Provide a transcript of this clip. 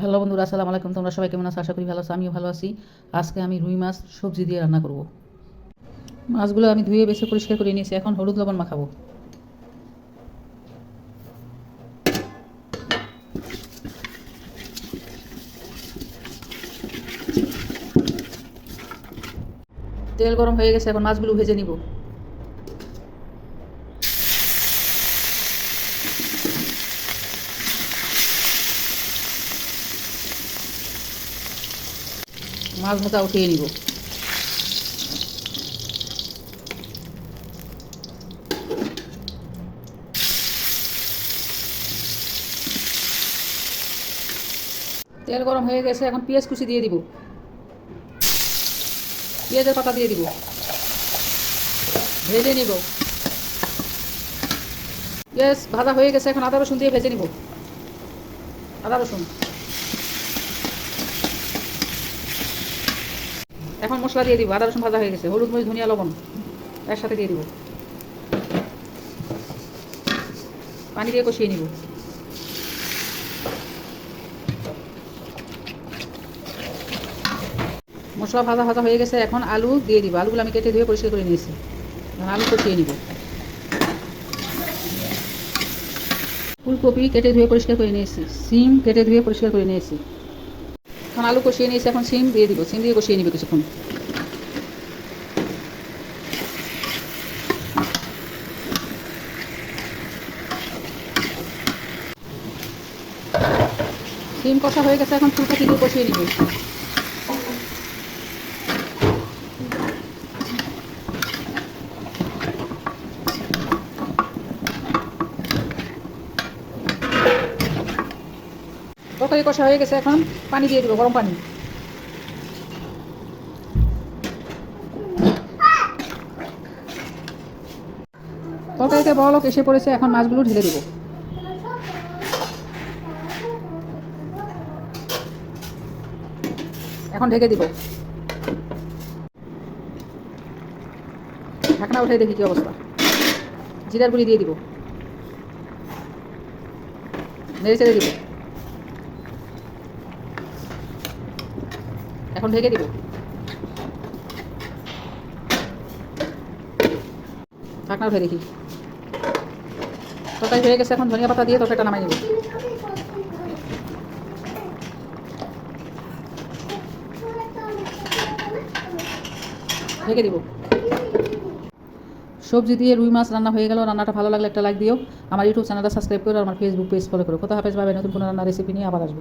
Hello বন্ধুরা, আসসালামু আলাইকুম। তোমরা সবাই কেমন আছো? আশা করি ভালো আছো, আমিও ভালো আছি। আজকে আমি রুই মাছ, সবজি দিয়ে রান্না করব। মাছগুলো আমি ধুয়ে বেছে পরিষ্কার করে নিয়েছি। এখন হলুদ লবণ মাখাবো। তেল গরম হয়ে গেছে, এখন মাছগুলো ভেজে নিব। মাছ ভাজা উঠিয়ে নিব। তেল গরম হয়ে গেছে, এখন পেঁয়াজ কুচি দিয়ে দিব। পেঁয়াজের পাতা দিয়ে দিব। ভেজে নিব। পেঁয়াজ ভাজা হয়ে গেছে, এখন আদা রসুন দিয়ে ভেজে নিব। আদা রসুন। এখন মশলা দিয়ে দিব, আদা, রসুন ভাজা হয়ে গেছে, হলুদ মরিচ, ধনিয়া, লবণ, একসাথে দিয়ে দিব। পানি দিয়ে কষিয়ে নিব। মশলা ভাজা ভাজা হয়ে গেছে, এখন আলু দিয়ে দিব। আলুগুলো আমি কেটে ধুয়ে পরিষ্কার করে নিয়েছি। এখন আলু কষিয়ে নিব। ফুলকপি কেটে ধুয়ে পরিষ্কার করে নিয়েছি, সিম কেটে ধুয়ে পরিষ্কার করে নিয়েছি। এখন আলু কষিয়ে নিয়েছি, এখন সিম দিয়ে দিব, সিম দিয়ে কষিয়ে নিবে কিছুক্ষণ। সিম কষা হয়ে গেছে, এখন ফুলকপি দিয়ে কষিয়ে নিবে। তরকারি কষা হয়ে গেছে, এখন পানি দিয়ে দিব, গরম পানি। তরকারিতে বড় লোক এসে পড়েছে, এখন মাছগুলো ঢেলে দিব। এখন ঢেকে দিব। ঢাকনা উঠে দেখি কি অবস্থা। জিরার গুঁড়ি দিয়ে দিব। নেড়ে চেড়ে দিব। এখন ঢেকে দিব। ঢাকনা উঠে দেখি। তরকারি হয়ে গেছে, এখন ধনিয়া পাতা দিয়ে তরকারিটা নামাই নেব। ঢেকে দিব। সবজি দিয়ে রুই মাছ রান্না হয়ে গেল। রান্নাটা ভালো লাগলে একটা লাইক দিও। আমার ইউটিউব চ্যানেলটা সাবস্ক্রাইব করো আমার ফেসবুক পেজ ফলো করো। কোথা হাফেজ পাবে নতুন কোনো রান্নার রেসিপি নিয়ে আবার আসব।